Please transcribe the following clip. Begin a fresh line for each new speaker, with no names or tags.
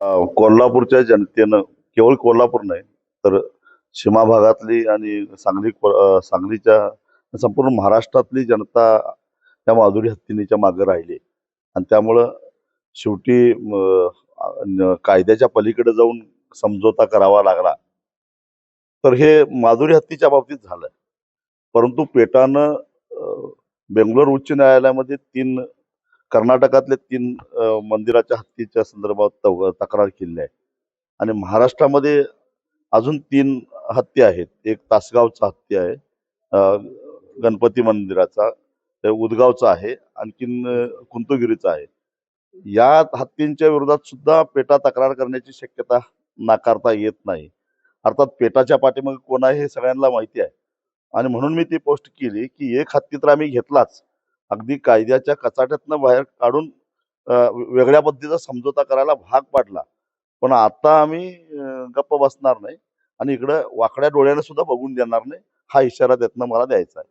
कोल्हापूरच्या जनतेनं केवळ कोल्हापूर नाही तर सीमा भागातली आणि सांगली सांगलीच्या संपूर्ण महाराष्ट्रातली जनता त्या माधुरी हत्तीनीच्या मागे राहिली. आणि त्यामुळं शेवटी कायद्याच्या पलीकडे जाऊन समझोता करावा लागला. तर हे माधुरी हत्तीच्या बाबतीत झालं. परंतु पेटानं बेंगलोर उच्च न्यायालयामध्ये तीन कर्नाटकातले तीन मंदिराच्या हत्तीच्या संदर्भात तव- तक्रार केली आहे. आणि महाराष्ट्रामध्ये अजून तीन हत्ती आहेत. एक तासगावचा हत्ती आहे गणपती मंदिराचा ते उदगावचा आहे आणखीन कुंतुगिरीचा आहे. या हत्तींच्या विरोधात सुद्धा पेटा तक्रार करण्याची शक्यता नाकारता येत नाही. अर्थात पेटाच्या पाठीमागे कोण आहे हे सगळ्यांना माहिती आहे. आणि म्हणून मी ती पोस्ट केली की एक हत्ती तर आम्ही घेतलाच. अगदी कायद्याच्या कचाट्यातनं बाहेर काढून वेगळ्या पद्धतीचा समझोता करायला भाग पाडला. पण आता आम्ही गप्प बसणार नाही आणि इकडं वाकड्या डोळ्याने सुद्धा बघून देणार नाही हा इशारा त्यातनं मला द्यायचा आहे.